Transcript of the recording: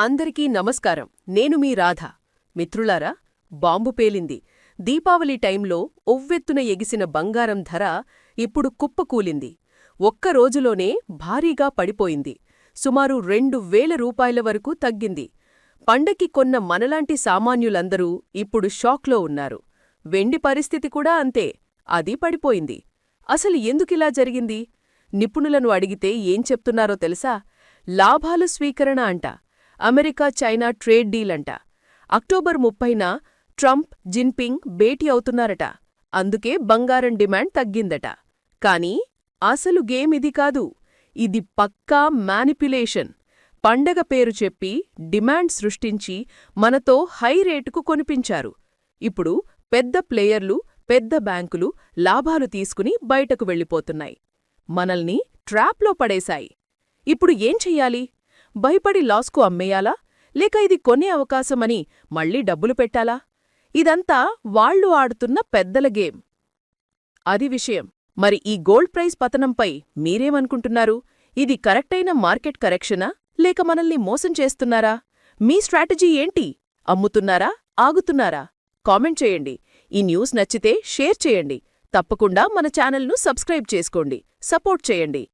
అందరికీ నమస్కారం. నేను మీ రాధ. మిత్రులారా బాంబు పేలింది. దీపావళి టైంలో ఒవ్వెత్తున ఎగిసిన బంగారం ధర ఇప్పుడు కుప్పకూలింది. ఒక్క రోజులోనే భారీగా పడిపోయింది. సుమారు రెండు వేల రూపాయల వరకు తగ్గింది. పండకి కొన్న మనలాంటి సామాన్యులందరూ ఇప్పుడు షాక్లో ఉన్నారు. వెండి పరిస్థితి కూడా అంతే. అది పడిపోయింది. అసలు ఎందుకిలా జరిగింది? నిపుణులను అడిగితే ఏం చెప్తున్నారో తెలుసా? లాభాలు స్వీకరణ అంట. అమెరికా చైనా ట్రేడ్ డీల్ అంట అక్టోబర్ ముప్పైన ట్రంప్ జిన్పింగ్ భేటీ అవుతున్నారట. అందుకే బంగారం డిమాండ్ తగ్గిందట. కానీ అసలు గేమ్ ఇది కాదు. ఇది పక్కా మ్యానిపులేషన్ పండగ పేరు చెప్పి డిమాండ్ సృష్టించి మనతో హై రేటుకు కొనిపించారు. ఇప్పుడు పెద్ద ప్లేయర్లు పెద్ద బ్యాంకులు లాభాలు తీసుకుని బయటకు వెళ్ళిపోతున్నాయి. మనల్ని ట్రాప్లో పడేశాయి. ఇప్పుడు ఏం చెయ్యాలి? భయపడి లాస్కు అమ్మేయాలా? లేక ఇది కొనే అవకాశమని మళ్ళీ డబ్బులు పెట్టాలా? ఇదంతా వాళ్ళు ఆడుతున్న పెద్దల గేమ్. అది విషయం. మరి ఈ గోల్డ్ ప్రైస్ పతనంపై మీరేమనుకుంటున్నారు? ఇది కరెక్టైన మార్కెట్ కరెక్షనా? లేక మనల్ని మోసం చేస్తున్నారా? మీ స్ట్రాటజీ ఏంటి? అమ్ముతున్నారా? ఆగుతున్నారా? కామెంట్ చేయండి. ఈ న్యూస్ నచ్చితే షేర్ చేయండి. తప్పకుండా మన ఛానల్ను సబ్స్క్రైబ్ చేసుకోండి. సపోర్ట్ చేయండి.